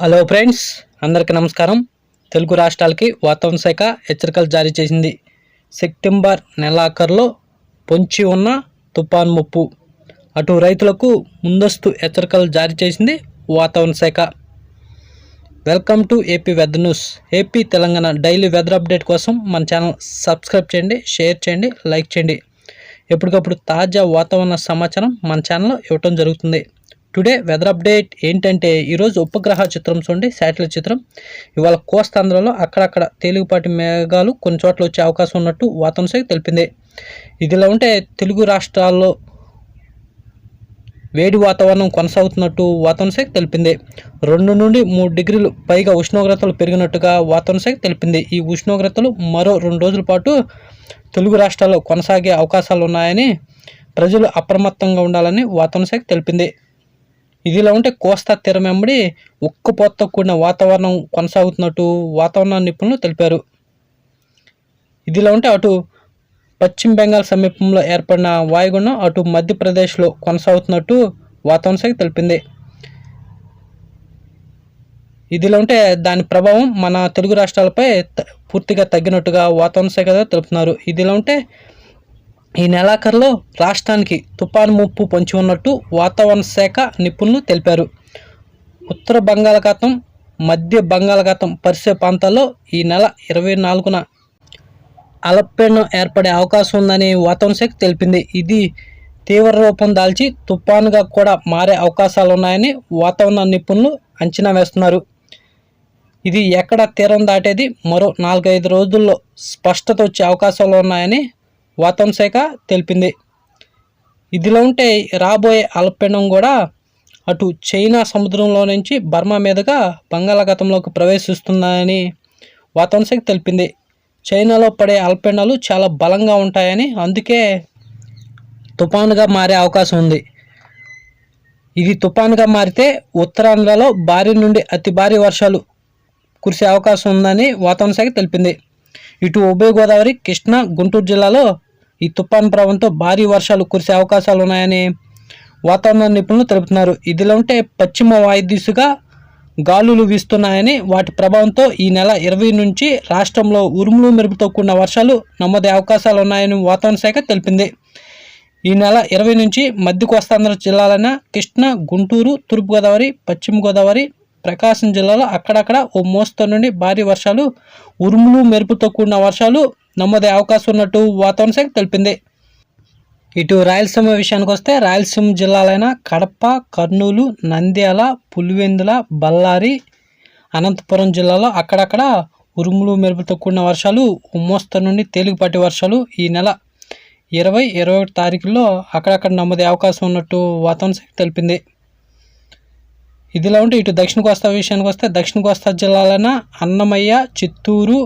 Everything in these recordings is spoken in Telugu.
హలో ఫ్రెండ్స్ అందరికీ నమస్కారం. తెలుగు రాష్ట్రాలకి వాతావరణ శాఖ హెచ్చరికలు జారీ చేసింది. సెప్టెంబర్ నెలాఖరులో పొంచి ఉన్న తుఫాన్ ముప్పు. అటు రైతులకు ముందస్తు హెచ్చరికలు జారీ చేసింది వాతావరణ శాఖ. Welcome to AP weather news. AP Telangana daily weather update కోసం మన ఛానల్ సబ్స్క్రైబ్ చేయండి షేర్ చేయండి లైక్ చేయండి. ఎప్పటికప్పుడు తాజా వాతావరణ సమాచారం మన ఛానల్లో ఇవ్వటం జరుగుతుంది. టుడే వెదర్ అప్డేట్ ఏంటంటే ఈరోజు ఉపగ్రహ చిత్రం చూడండి శాటిలైట్ చిత్రం. ఇవాళ కోస్తాంధ్రలో అక్కడక్కడ తేలికపాటి మేఘాలు కొన్ని చోట్ల వచ్చే అవకాశం ఉన్నట్టు వాతావరణ శాఖ తెలిపింది. ఇదిలా ఉంటే తెలుగు రాష్ట్రాల్లో వేడి వాతావరణం కొనసాగుతున్నట్టు వాతావరణ శాఖ తెలిపింది. రెండు నుండి మూడు డిగ్రీలు పైగా ఉష్ణోగ్రతలు పెరిగినట్టుగా వాతావరణ శాఖ తెలిపింది. ఈ ఉష్ణోగ్రతలు మరో రెండు రోజుల పాటు తెలుగు రాష్ట్రాల్లో కొనసాగే అవకాశాలు ఉన్నాయని ప్రజలు అప్రమత్తంగా ఉండాలని వాతావరణ శాఖ తెలిపింది. ఇదిలా ఉంటే కోస్తా తీరం వెంబడి ఉక్కుపోతతో కూడిన వాతావరణం కొనసాగుతున్నట్టు వాతావరణ నిపుణులు తెలిపారు. ఇదిలా ఉంటే అటు పశ్చిమ బెంగాల్ సమీపంలో ఏర్పడిన వాయుగుండం అటు మధ్యప్రదేశ్లో కొనసాగుతున్నట్టు వాతావరణ శాఖ తెలిపింది. ఇదిలా ఉంటే దాని ప్రభావం మన తెలుగు రాష్ట్రాలపై త- పూర్తిగా తగ్గినట్టుగా వాతావరణ శాఖ తెలుపుతున్నారు ఇదిలా ఉంటే ఈ నెలాఖరులో రాష్ట్రానికి తుఫాను ముప్పు పొంచి ఉన్నట్టు వాతావరణ శాఖ నిపుణులు తెలిపారు. ఉత్తర బంగాళాఖాతం మధ్య బంగాళాఖాతం పరిసర ప్రాంతాల్లో ఈ నెల ఇరవై నాలుగున అలపెండం ఏర్పడే అవకాశం ఉందని వాతావరణ శాఖ తెలిపింది. ఇది తీవ్ర రూపం దాల్చి తుఫానుగా కూడా మారే అవకాశాలు ఉన్నాయని వాతావరణ నిపుణులు అంచనా వేస్తున్నారు. ఇది ఎక్కడ తీరం దాటేది? మరో నాలుగైదు రోజుల్లో స్పష్టత వచ్చే అవకాశాలు ఉన్నాయని వాతావరణ శాఖ తెలిపింది. ఇదిలో ఉంటే రాబోయే అల్పపీండం కూడా అటు చైనా సముద్రంలో నుంచి బర్మా మీదుగా బంగాళాఖాతంలోకి ప్రవేశిస్తుందని వాతావరణ శాఖ తెలిపింది. చైనాలో పడే అల్పపీడనాలు చాలా బలంగా ఉంటాయని అందుకే తుఫానుగా మారే అవకాశం ఉంది. ఇది తుఫానుగా మారితే ఉత్తరాంధ్రలో భారీ నుండి అతి భారీ వర్షాలు కురిసే అవకాశం ఉందని వాతావరణ శాఖ తెలిపింది. ఇటు ఉభయ గోదావరి కృష్ణా గుంటూరు జిల్లాలో ఈ తుఫాన్ ప్రభావంతో భారీ వర్షాలు కురిసే అవకాశాలు ఉన్నాయని వాతావరణ నిపుణులు తెలుపుతున్నారు. ఇదిలా ఉంటే పశ్చిమ వాయుదిశగా గాలులు వీస్తున్నాయని వాటి ప్రభావంతో ఈ నెల ఇరవై నుంచి రాష్ట్రంలో ఉరుములు మెరుపుతో కూడిన వర్షాలు నమోదే అవకాశాలు ఉన్నాయని వాతావరణ శాఖ తెలిపింది. ఈ నెల ఇరవై నుంచి మధ్య కోస్తాంధ్ర జిల్లాలైన కృష్ణా గుంటూరు తూర్పుగోదావరి పశ్చిమ గోదావరి ప్రకాశం జిల్లాలో అక్కడక్కడ ఓ మోస్తరు నుండి భారీ వర్షాలు ఉరుములు మెరుపుతో కూడిన వర్షాలు నమోదే అవకాశం ఉన్నట్టు వాతావరణ శాఖ తెలిపింది. ఇటు రాయలసీమ విషయానికి వస్తే రాయలసీమ జిల్లాలైన కడప కర్నూలు నంద్యాల పులివెందుల బళ్ళారి అనంతపురం జిల్లాలో అక్కడక్కడ ఉరుములు మెరుపుతో కూడిన వర్షాలు ఓ మోస్తరు నుండి తేలికపాటి వర్షాలు ఈ నెల ఇరవై ఇరవై ఒకటి తారీఖుల్లో అక్కడక్కడ నమోదే అవకాశం ఉన్నట్టు వాతావరణ శాఖ తెలిపింది. ఇదిలా ఉంటే ఇటు దక్షిణ కోస్తా విషయానికి వస్తే దక్షిణ కోస్తా జిల్లాలైన అన్నమయ్య చిత్తూరు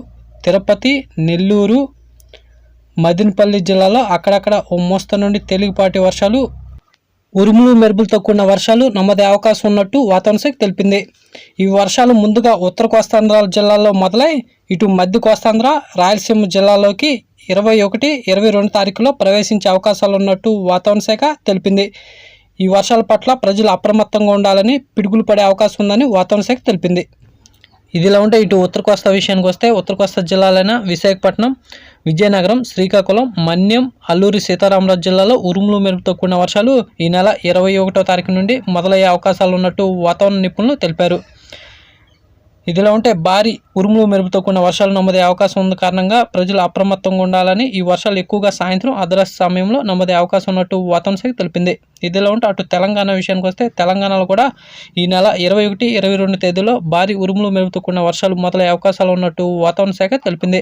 తిరుపతి నెల్లూరు మదినపల్లి జిల్లాలో అక్కడక్కడ ఓ మోస్త నుండి తేలికపాటి వర్షాలు ఉరుములు మెరుపులతో కూడిన వర్షాలు నమోదే అవకాశం ఉన్నట్టు వాతావరణ శాఖ తెలిపింది. ఈ వర్షాలు ముందుగా ఉత్తర కోస్తాంధ్ర జిల్లాలో మొదలై ఇటు మధ్య కోస్తాంధ్ర రాయలసీమ జిల్లాలోకి ఇరవై ఒకటి ఇరవై రెండు తారీఖులో ప్రవేశించే అవకాశాలు ఉన్నట్టు వాతావరణ శాఖ తెలిపింది. ఈ వర్షాల పట్ల ప్రజలు అప్రమత్తంగా ఉండాలని పిడుగులు పడే అవకాశం ఉందని వాతావరణ శాఖ తెలిపింది. ఇదిలా ఉంటే ఇటు ఉత్తర కోస్తా విషయానికి వస్తే ఉత్తర కోస్తా జిల్లాలైన విశాఖపట్నం విజయనగరం శ్రీకాకుళం మన్యం అల్లూరి సీతారామరాజు జిల్లాలో ఉరుములు మెరుపుతో కూడిన వర్షాలు ఈ నెల ఇరవై ఒకటో తారీఖు నుండి మొదలయ్యే అవకాశాలు ఉన్నట్టు వాతావరణ నిపుణులు తెలిపారు. ఇదిలా ఉంటే భారీ ఉరుములు మెరుపుతో కూడిన వర్షాలు నమోదే అవకాశం ఉన్న కారణంగా ప్రజలు అప్రమత్తంగా ఉండాలని ఈ వర్షాలు ఎక్కువగా సాయంత్రం అర్ధరాత్రి సమయంలో నమోదే అవకాశం ఉన్నట్టు వాతావరణ శాఖ తెలిపింది. ఇదిలా ఉంటే అటు తెలంగాణ విషయానికి వస్తే తెలంగాణలో కూడా ఈ నెల ఇరవై ఒకటి ఇరవై రెండు తేదీలో భారీ ఉరుములు మెరుపుతో కూడిన వర్షాలు మొదలయ్యే అవకాశాలు ఉన్నట్టు వాతావరణ శాఖ తెలిపింది.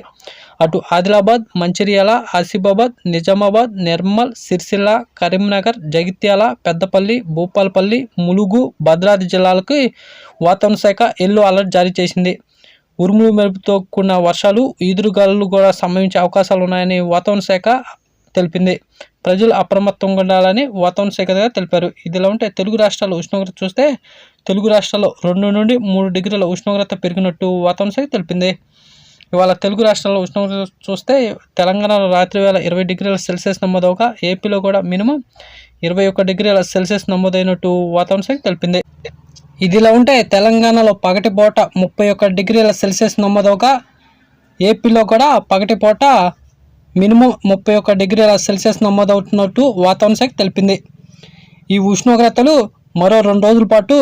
అటు ఆదిలాబాద్ మంచిర్యాల ఆసిఫాబాద్ నిజామాబాద్ నిర్మల్ సిరిసిల్ల కరీంనగర్ జగిత్యాల పెద్దపల్లి భూపాలపల్లి ములుగు భద్రాద్రి జిల్లాలకు వాతావరణ శాఖ ఎల్లో అలర్ట్ జారీ చేసింది. ఉరుములు మెరుపుతో కూడిన వర్షాలు ఈదురుగాలు కూడా సంభవించే అవకాశాలు ఉన్నాయని వాతావరణ శాఖ తెలిపింది. ప్రజలు అప్రమత్తంగా ఉండాలని వాతావరణ శాఖ దగ్గర తెలిపారు. ఇదిలా ఉంటే తెలుగు రాష్ట్రాల ఉష్ణోగ్రత చూస్తే తెలుగు రాష్ట్రాల్లో రెండు నుండి మూడు డిగ్రీల ఉష్ణోగ్రత పెరిగినట్టు వాతావరణ శాఖ తెలిపింది. ఇవాళ తెలుగు రాష్ట్రాల్లో ఉష్ణోగ్రత చూస్తే తెలంగాణలో రాత్రి వేళ ఇరవై డిగ్రీల సెల్సియస్ నమోదవగా ఏపీలో కూడా మినిమం ఇరవై ఒక్క డిగ్రీల సెల్సియస్ నమోదైనట్టు వాతావరణ శాఖ తెలిపింది. ఇదిలా ఉంటే తెలంగాణలో పగటిపూట ముప్పై ఒక్క డిగ్రీల సెల్సియస్ నమోదవగా ఏపీలో కూడా పగటిపూట మినిమం ముప్పై ఒక్క డిగ్రీల సెల్సియస్ నమోదవుతున్నట్టు వాతావరణ శాఖ తెలిపింది. ఈ ఉష్ణోగ్రతలు మరో రెండు రోజుల పాటు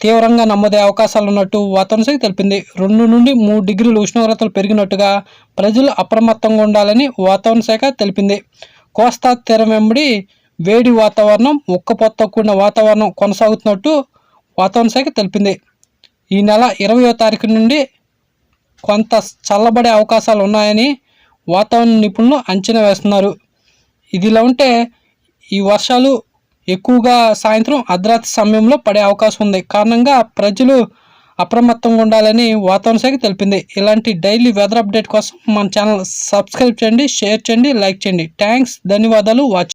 తీవ్రంగా నమ్మదే అవకాశాలు ఉన్నట్టు వాతావరణ శాఖ తెలిపింది. రెండు నుండి మూడు డిగ్రీలు ఉష్ణోగ్రతలు పెరిగినట్టుగా ప్రజలు అప్రమత్తంగా ఉండాలని వాతావరణ శాఖ తెలిపింది. కోస్తా తీరం వెంబడి వేడి వాతావరణం ఉక్కపోతతో కూడిన వాతావరణం కొనసాగుతున్నట్టు వాతావరణ శాఖ తెలిపింది. ఈ నెల ఇరవయో తారీఖు నుండి కొంత చల్లబడే అవకాశాలు ఉన్నాయని వాతావరణ నిపుణులు అంచనా వేస్తున్నారు. ఇదిలా ఉంటే ఈ వర్షాలు ఎక్కువగా సాయంత్రం అర్ధరాత్రి సమయంలో పడే అవకాశం ఉంది. కారణంగా ప్రజలు అప్రమత్తంగా ఉండాలని వాతావరణ శాఖ తెలిపింది. ఇలాంటి డైలీ వెదర్ అప్డేట్ కోసం మన ఛానల్ సబ్స్క్రైబ్ చేయండి షేర్ చేయండి లైక్ చేయండి. థ్యాంక్స్ ధన్యవాదాలు వాచ్.